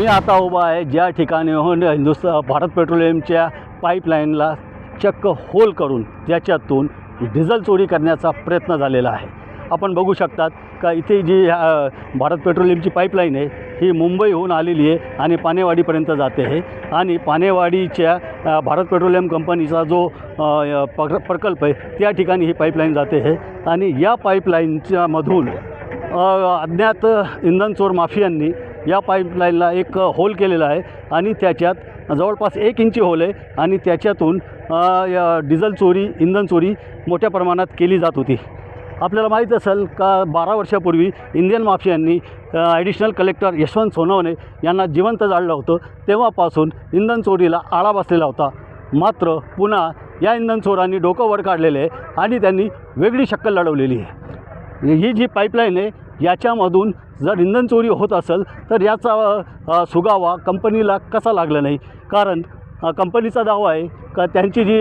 मी आता उभा आहे ज्या ठिकाणी होऊन हिंदुस्तान भारत पेट्रोलियमच्या पाईपलाईनला चक्क होल करून त्याच्यातून डिझेल चोरी करण्याचा प्रयत्न झालेला आहे. आपण बघू शकतात का इथे जी भारत पेट्रोलियमची पाईपलाईन आहे ही मुंबईहून आलेली आहे आणि पानेवाडीपर्यंत जाते आहे आणि पानेवाडीच्या भारत पेट्रोलियम कंपनीचा जो प्र प्रकल्प आहे त्या ठिकाणी ही पाईपलाईन जाते आहे आणि या पाईपलाईनच्या मधून अज्ञात इंधन चोर माफियांनी या पाईपलाईनला एक होल केलेला आहे आणि त्याच्यात जवळपास एक इंची होल आहे आणि त्याच्यातून अ, डिझेल चोरी इंधन चोरी मोठ्या प्रमाणात केली जात होती. आपल्याला माहीत असेल का बारा वर्षापूर्वी इंडियन माफियांनी ॲडिशनल कलेक्टर यशवंत सोनवणे यांना जिवंत जाळलं होतं. तेव्हापासून इंधन चोरीला आळा बसलेला होता. मात्र पुन्हा या इंधन चोरांनी डोकं वर काढलेले आहे आणि त्यांनी वेगळी शक्कल लढवलेली आहे. ही जी पाईपलाईन आहे याच्यामधून जर इंधन चोरी होत असेल तर याचा सुगावा कंपनीला कसा लागला नाही? कारण कंपनीचा दावा आहे का त्यांची जी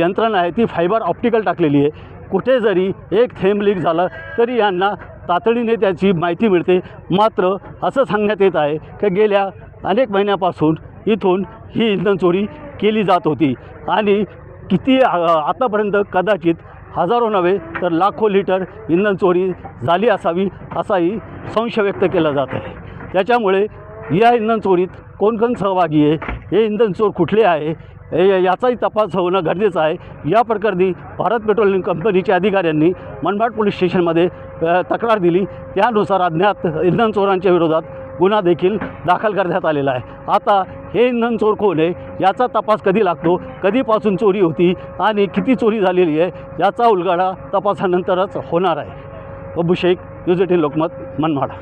यंत्रणा आहे ती फायबर ऑप्टिकल टाकलेली आहे. कुठे जरी एक थेंब लीक झालं तरी यांना तातडीने त्याची माहिती मिळते. मात्र असं सांगण्यात येत आहे की गेल्या अनेक महिन्यापासून इथून ही इंधन चोरी केली जात होती. आणि किती आतापर्यंत कदाचित हजारो नव्हे तर लाखो लिटर इंधन चोरी झाली असावी असाही संशय व्यक्त केला जात आहे. त्याच्यामुळे या इंधन चोरीत कोण कोण सहभागी आहे? हे इंधन चोर कुठले आहे? हे याचाही तपास होणं गरजेचं आहे. या प्रकरणी भारत पेट्रोलियम कंपनीच्या अधिकाऱ्यांनी मनमाड पोलीस स्टेशनमध्ये तक्रार दिली. त्यानुसार अज्ञात इंधन चोरांच्या विरोधात गुन्हा देखील दाखल करण्यात आलेला आहे. आता हे इंधन चोर कोण आहे याचा तपास कधी लागतो कधीपासून चोरी होती आणि किती चोरी झालेली आहे याचा उलगडा तपासानंतरच होणार आहे. Abu Shaikh news eighteen Lokmat मनमाडा.